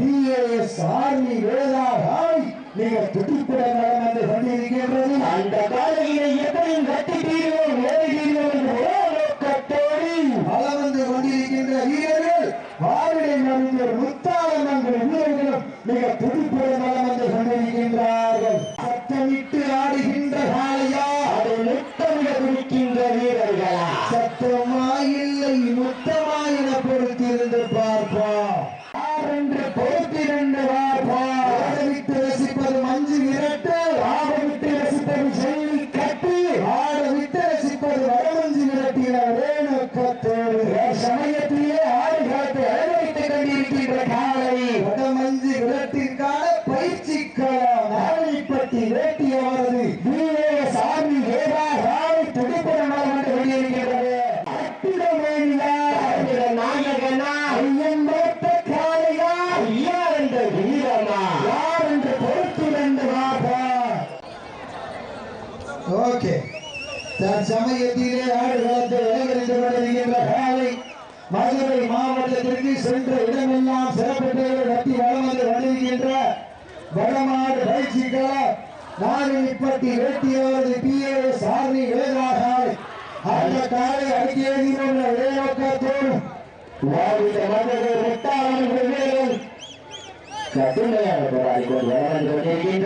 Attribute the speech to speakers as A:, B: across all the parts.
A: DAS army வேளாண் நீங்க துடிப்புடன் நடந்து வந்து கொண்டிருக்கின்றது.
B: அந்த காலையிலே எப்படியும் கட்டி தீர்வோம் ஏறிடுவோம் என்று நோக்கத்தோடு
A: பலம் வந்து கொண்டிருக்கின்ற வீரர்கள் வாருடை நம்பிஞர் முத்தாளம் என்ற வீரர்களும் மிக துடிப்புடன் பலம் வந்து கொண்டிருக்கின்றார்கள். சத்தமிட்டு ஆடுகின்ற காலையா
B: அதை முத்தமிட துடிக்கின்ற வீரர்களா?
A: சத்தமா இல்லை முத்தமா என ஓகே. தற்சமயத்திலே ஆடுகளத்தை அலங்கரித்து கொண்டிருக்கின்ற காலை மதுரை மாவட்டத்திற்கு சென்ற இடமெல்லாம் சிறப்பு பெயரை நடத்தி வளம் வந்து வருகின்ற வடமாடு பயிற்சிகள நாலு முப்பத்தி எட்டியாவது அந்த காலை அடுக்கி எழுதியுள்ள இடைநோக்கத்தோடு
B: வாழ்ந்த மன்னர்கள் முட்டாளர்கள்
A: வெவ்வேறு கடுமையான போராடிக்கொண்டு நடந்து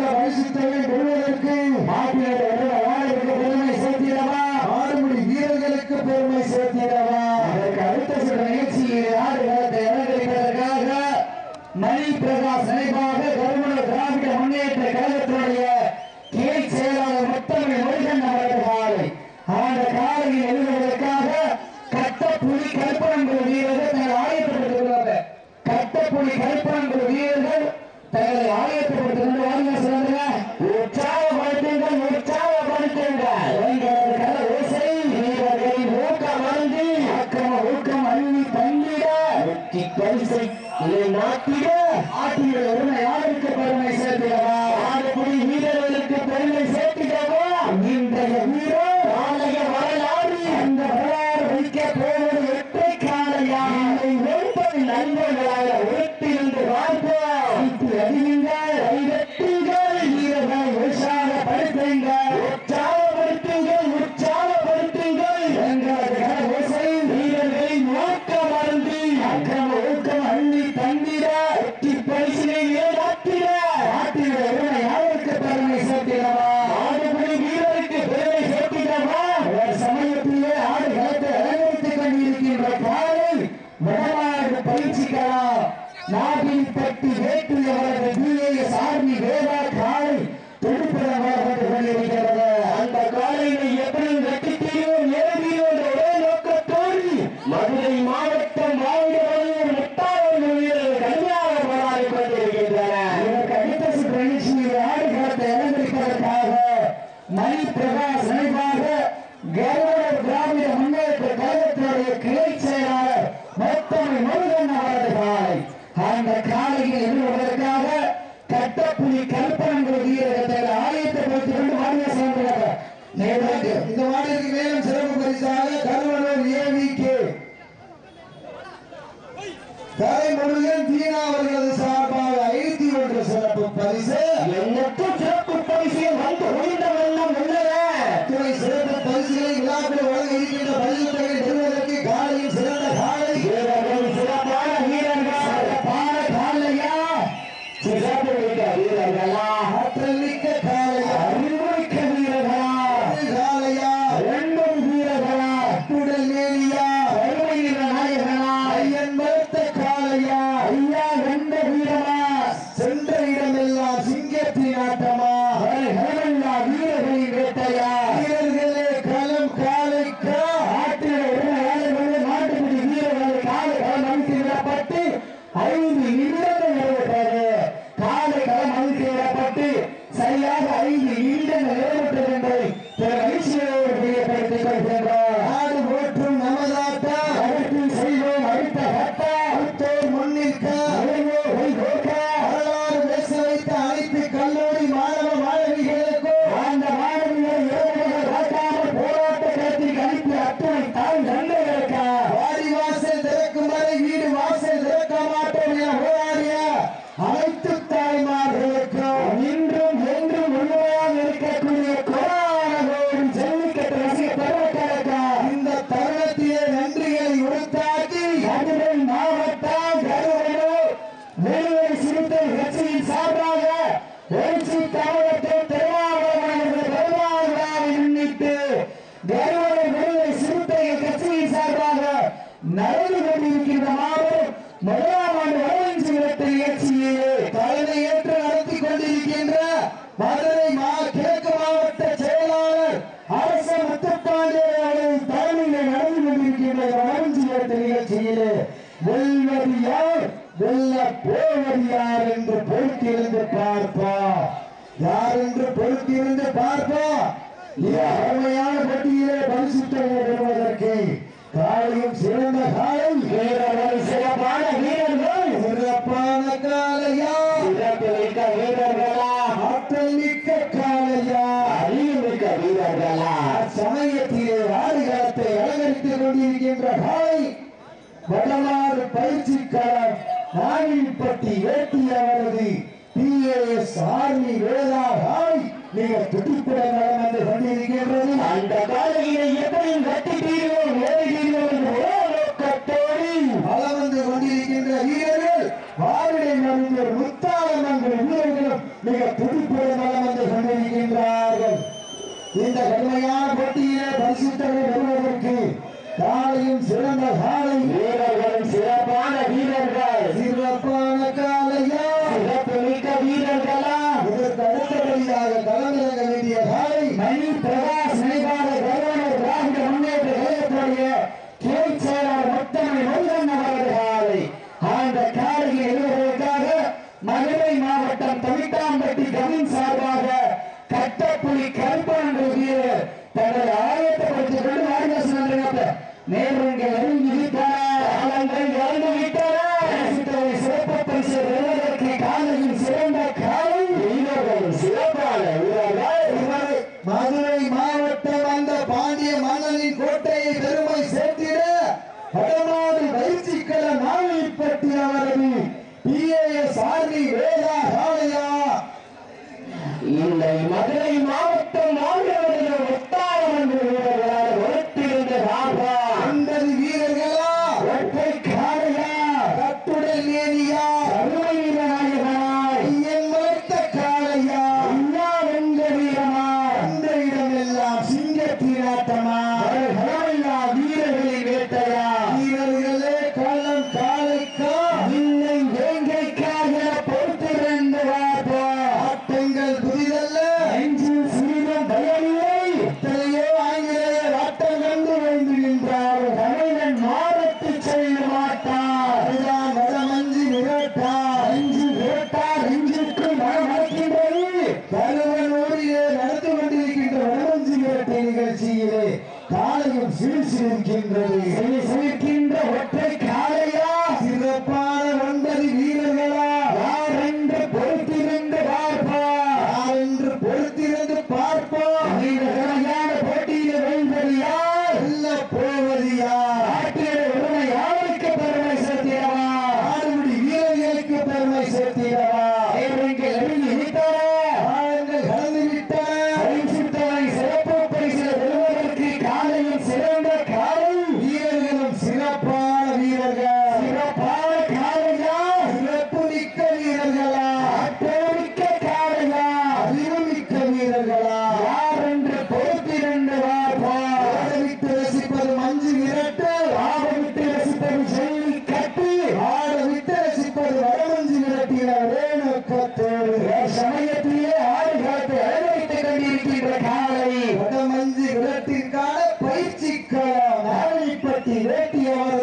A: உள்ள பரிசுத்தவை பெறுவதற்கு மாப்பிள்ளை பெருமை சேர்த்திடவா? ஆறுமுடி வீரர்களுக்கு பெருமை சேர்த்திடவா? தங்களை ஆலயத்தை திரும்ப வாங்க சொல்லுங்க
B: முதலாவது
A: பயிற்சிக்கலாம். நாட்டில் பட்டி சிறப்பு பரிசுகளை விழாக்கள் வழங்க இருக்கின்ற பரிசு தொகை
B: Hey! வெல்வது யார்
A: வெல்ல போவது யார் என்று பொறுத்திருந்து பார்ப்பா. யார் என்று பொறுத்திருந்து பார்ப்பா? அருமையான பட்டியலே பரிசுத்தனை பெறுவதற்கு காலையும் சிறந்த காலை
B: வீரர்கள் சிறப்பான வீரர்கள்
A: சிறப்பான காலையா?
B: சிறப்பிலிக்க வீரர்களா?
A: ஆற்றல் மிக்க காலையா?
B: அறிவுமிக்க வீரர்களா?
A: சமயத்திலே வாரிகளத்தை அலங்கரித்துக் கொண்டிருக்கின்ற காலை வடலாறு பயிற்சி களம் நாயில்பட்டி ஏட்டி அவரது பிஏஎஸ் ஆர்மி வேளாண் மிக துடிப்புடன் வளம் வந்து
B: அந்த காலையிலே எப்படி கட்டுகிறீர்களோ ஓடுகிறீர்களோ என்று நோக்கத்தோடு
A: வளம் வந்து கொண்டிருக்கின்ற வீரர்கள் ஆருடைய முத்தாளம் என்ற இந்த கடுமையான போட்டியிலே பரிசுத்தனை பெறுவதற்கு காலையும் சிறந்த காலை
B: இல்லை மதுரை மாவட்டம்
A: நான்கு வீரர்கள்.
C: சிறப்பான
A: காரங்களா சிறப்பு
C: மிக்க வீரர்களா.
A: அட்டோமிக்க
C: காரங்களா அறிவுமிக்க வீரர்களா.
A: யார் என்று பொறுத்திரண்டு
C: வார்விட்டு ரசிப்பது மஞ்சு விரட்டு.
A: ஆரவிட்டு ரசிப்பது சொல்லி கட்டி.
C: ஆரவிட்டு ரசிப்பது வடமஞ்சு விரட்டின ரேணுக்கத்தோடு
A: சமயத்திலே
C: ஆறு காத்து பயிற்சிக்கலாம் நாளிப்பட்டி வேட்டியவர்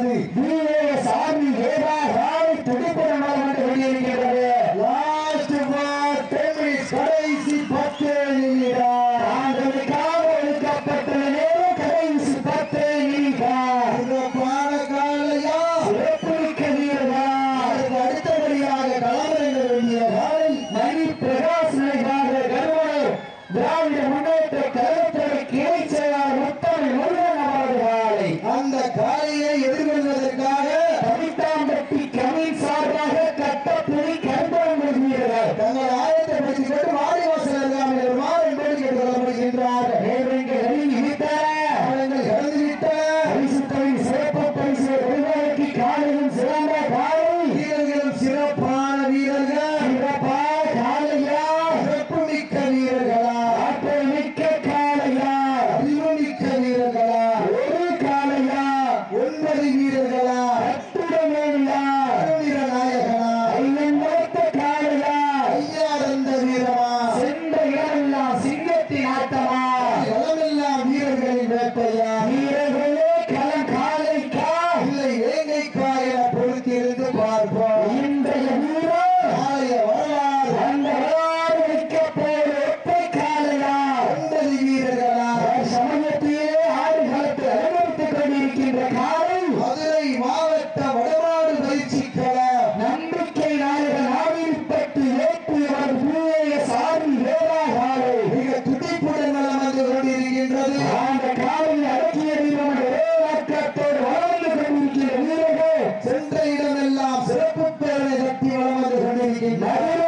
C: Magic